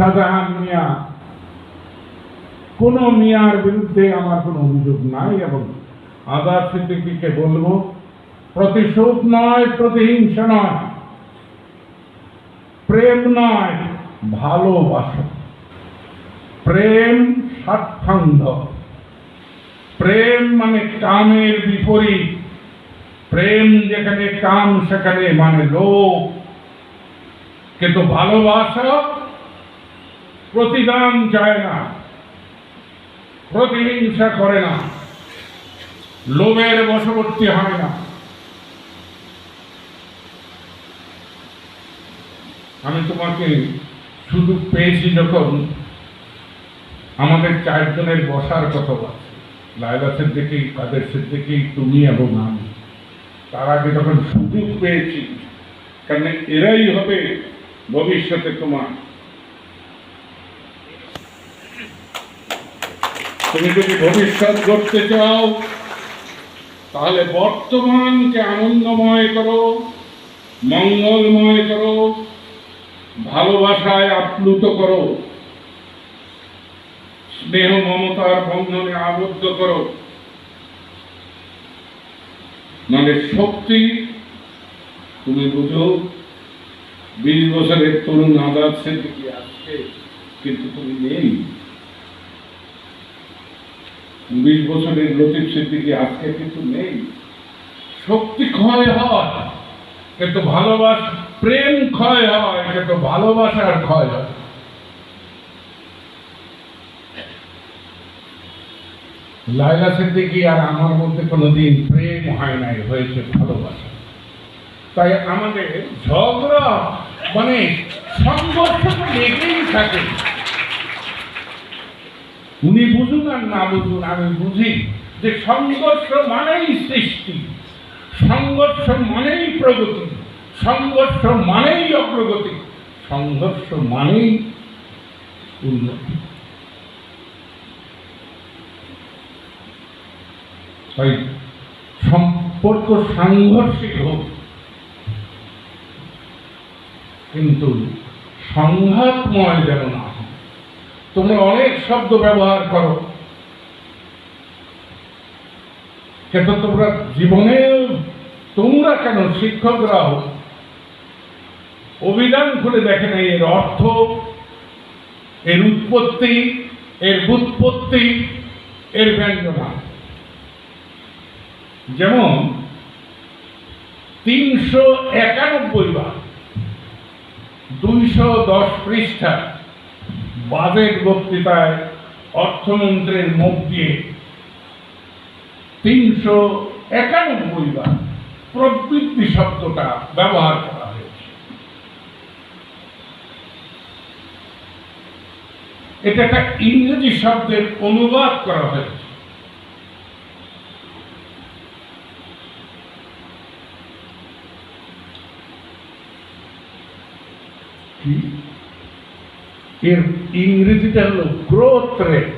শাহজাহান মিয়া। কোন মিয়ার বিরুদ্ধে আমার কোনো অভিযোগ নাই এবং আজাদ সিদ্দিকীকে বলব, প্রতিশোধ নয়, প্রতিহিংসা নয়, প্রেম নয়, ভালোবাসা। প্রেম স্বার্থান্ধ। প্রেম মানে কামের বিপরীত। প্রেম যেখানে কাম, সেখানে মানে লোক কিন্তু ভালোবাসা প্রতিদান চায় না। প্রতিহিংসা করে না। লোভের বশবর্তী হয় না। আমি তোমাকে শুধু পেয়েছি যখন আমাদের চারজনের বসার কথা বলছে। লায়লা সিদ্দিকি, কাদের সিদ্দিকি, তুমি এবং আমি। তার আগে যখন সুযোগ পেয়েছি কারণ এরাই হবে ভবিষ্যতে তোমার তুমি যদি ভবিষ্যৎ গড়তে চাও, তাহলে বর্তমানকে আনন্দময় করো, মঙ্গলময় করো, ভালোবাসায় আপ্লুত করো, স্নেহ মমতার বন্ধনে আবদ্ধ করো। মানে শক্তি, তুমি বুঝো, বিশ বছরের তরুণ আজাদ সিদ্দিকি আজকে কিন্তু তুমি নেই। বিশ বছরের লতিফ সিদ্দিকি আজকে কিন্তু নেই। শক্তি ক্ষয় হয় কিন্তু ভালোবাসা প্রেম ক্ষয় হয় কিন্তু ভালোবাসার ক্ষয় হয়। লাইলা সিদ্দিকি আর আমার মধ্যে কোনোদিন প্রেম হয় নাই, হয়েছে ভালোবাসা। তাই আমাদের ঝগড়া মানে সংঘর্ষ লেগেই থাকে। উনি বুঝুন আর না বুঝুন আমি বুঝি যে সংঘর্ষ মানেই সৃষ্টি, সংঘর্ষ মানেই প্রগতি, সংঘর্ষ মানেই অগ্রগতি, সংঘর্ষ মানেই উন্নতি। তাই সম্পর্ক সাংঘর্ষিক হোক, কিন্তু সংঘাতময় যেন না তোমরা অনেক শব্দ ব্যবহার করো। কিন্তু তোমরা জীবনে তোমরা কেন শিক্ষকরাও অভিধান খুলে দেখে না, এর অর্থ? এর উৎপত্তি, এর বুৎপত্তি এর ব্যঞ্জনা। যেমন, তিনশো একানব্বই বার, দুইশো দশ পৃষ্ঠা বাজেট বক্তৃতায় অর্থমন্ত্রীর মুখ দিয়ে তিনশো একানব্বই বার প্রবৃত্তি শব্দটা ব্যবহার করা হয়েছে। এটা একটা ইংরেজি শব্দের অনুবাদ করা হয়েছে। কি? এর ইংরেজিটা হলো গ্রোথ রেট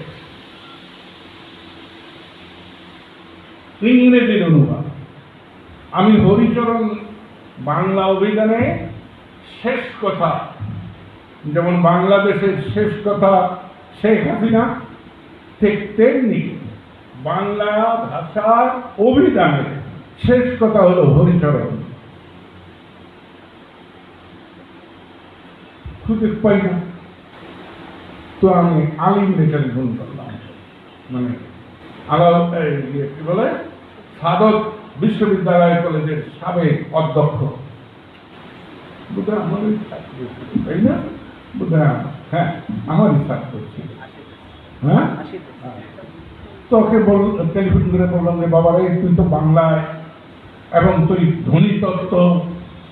ইংরেজির অনুবাদ। আমি হরিচরণ বাংলা অভিধানে শেষ কথা, যেমন বাংলাদেশের শেষ কথা শেখ হাসিনা, ঠিক তেমনি বাংলা ভাষার অভিধানের শেষ কথা হলো হরিচরণ। খুঁজে পাই না। তো আমি আলিমকে টেলিফোন করলাম। মানে ইয়ে কি বলে? সাধক বিশ্ববিদ্যালয় কলেজের সাবেক অধ্যক্ষ। বোধহয় হ্যাঁ হ্যাঁ? বললাম যে বাবা রে তুই তো বাংলায় এবং তুই ধ্বনি তত্ত্ব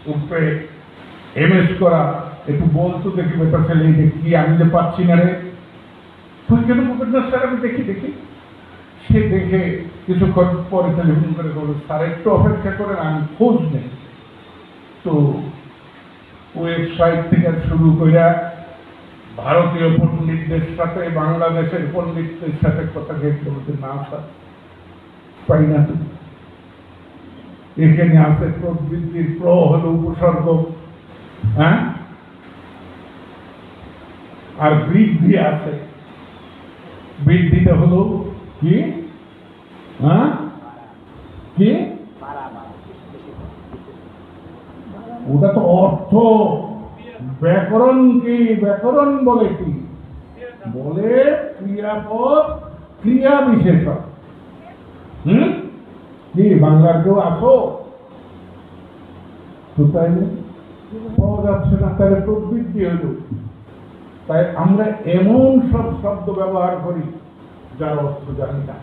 উপরে এম এস করা, একটু বলতো দেখি, ব্যাপার ছেলে কি আমি যে পাচ্ছি না রে? কেন বলবেন স্যার আমি দেখি দেখি? সে দেখে কিছুক্ষণ পরে টেলিফোন করে বলল, স্যার, একটু অপেক্ষা করেন, আমি খোঁজ নেই। তো ওয়েবসাইট থেকে শুরু কইরা ভারতীয় পণ্ডিতদের সাথে, বাংলাদেশের পণ্ডিতদের সাথে কথা ঘেটে বলতে না স্যার পাই না এখানে আছে প্রবৃত্তির প্র হলো উপসর্গ হ্যাঁ? আর বৃদ্ধি আছে। বৃদ্ধিটা হলো কি? হ্যাঁ কি? ওটা তো অর্থ। ব্যাকরণ কি? ব্যাকরণ বলে কি? বলে ক্রিয়াপদ, ক্রিয়া বিশেষণ। হুম? কি, বাংলার কেউ আসো তো তাই? পাওয়া যাচ্ছে না, তাহলে প্রবৃত্তি হইল তাই আমরা এমন সব শব্দ ব্যবহার করি যার অর্থ জানি না।